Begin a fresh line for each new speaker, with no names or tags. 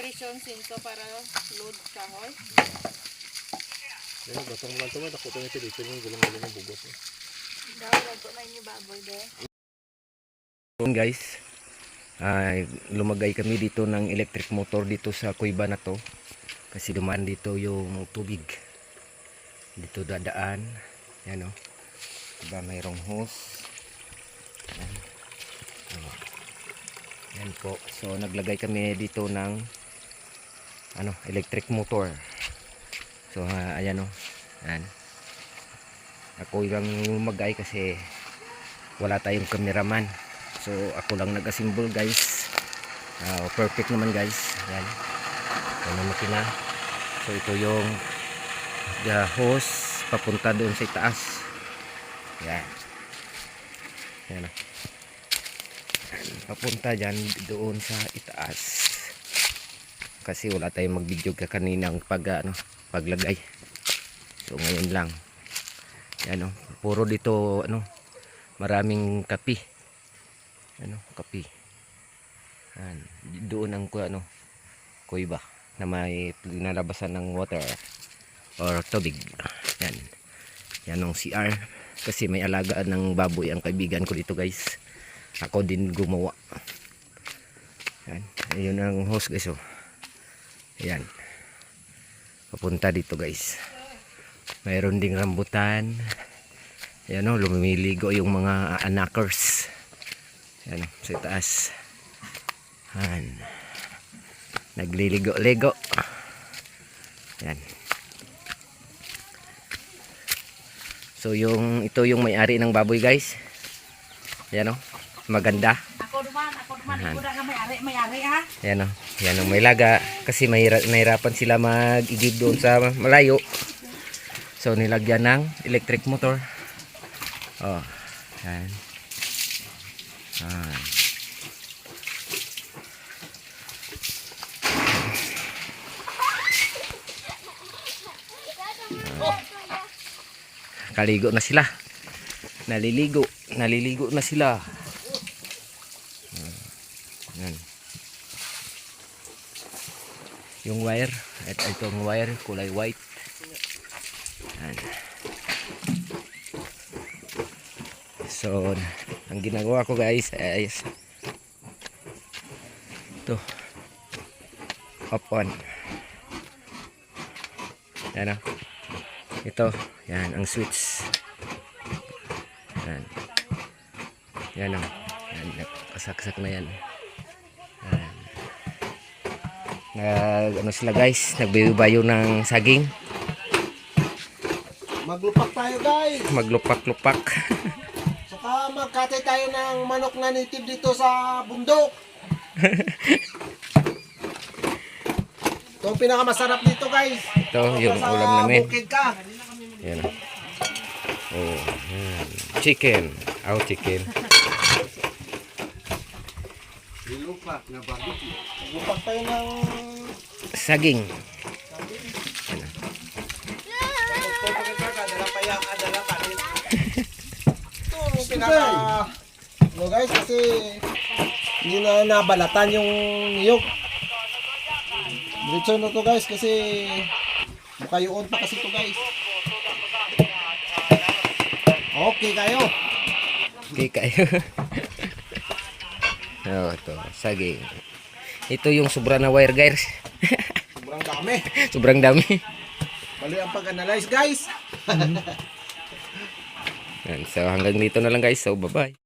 pressure sinso para load kahoy.
Yan, batang lang tuman. Ako ito dito yung gulang-gulang ng bugos. eh.
Dahil ko na inyo baboy de.
Yun guys, ay lumagay kami dito ng electric motor dito sa kuiba na to. Kasi dumaan dito yung tubig. Dito dadaan. Yan o. Diba mayroong hose. Yan. Oh. Yan po. So naglagay kami dito ng ano, electric motor. So ah, ayan o. Yan. Ako lang lumagay kasi wala tayong cameraman. So ako lang nag-assemble guys. Ah, perfect naman guys. Yan. Ang makina. So ito yung the hose papunta doon sa itaas. Yan. Yan. Yan. Papunta dyan doon sa itaas. Kasi wala tayong mag-video ka kaninang pag ano, paglagay. So ngayon lang. Yan oh. Puro dito ano, maraming kapi ano kapi Yan. doon ang ano kuiba na may pinalabasan ng water or tubig. Yan. Yan ang CR kasi may alagaan ng baboy ang kaibigan ko dito guys. Ako din gumawa. Yan. Ayun ang host guys oh yan papunta dito guys mayroon ding rambutan yan o lumiligo yung mga anakers yan o, sa taas. Yan. Nagliligo-ligo. Yan. So yung ito yung may-ari ng baboy guys. Yan o. Maganda.
Ako duman, ako duman,
Ahan. Yan o. Yan o may laga. Kasi mahira, nahirapan sila mag-igib doon sa malayo. So nilagyan ng electric motor. Oh. Yan. Yan. Kaligo na sila. Naliligo. Naliligo na sila. Yan. Yung wire. At itong wire kulay white. Yan. So, ang ginagawa ko guys ay ito. On. Yan o. Ito. Yan ang switch. Yan. Yan o. Yan. Kasaksak na. Yan. Nag, ano sila guys, nagbayo-bayo ng saging.
Maglupak tayo guys.
Maglupak-lupak.
Saka magkatay tayo ng manok na native dito sa bundok. Ito ang pinakamasarap dito guys.
Ito yung ulam namin. Yan. Oh, yan. Chicken. Aw, chicken.
Maglupak tayo ng
Saging.
No guys kasi hindi na nabalatan yung niyog. Diretso na to guys kasi mukayuon pa kasi to guys. Okay kayo.
Okay kayo. oh, ito. Saging. Ito yung sobra na wire guys.
Sobrang dami.
Sobrang dami.
Mali ang pag-analyze guys.
Yan. So hanggang dito na lang guys. So bye-bye.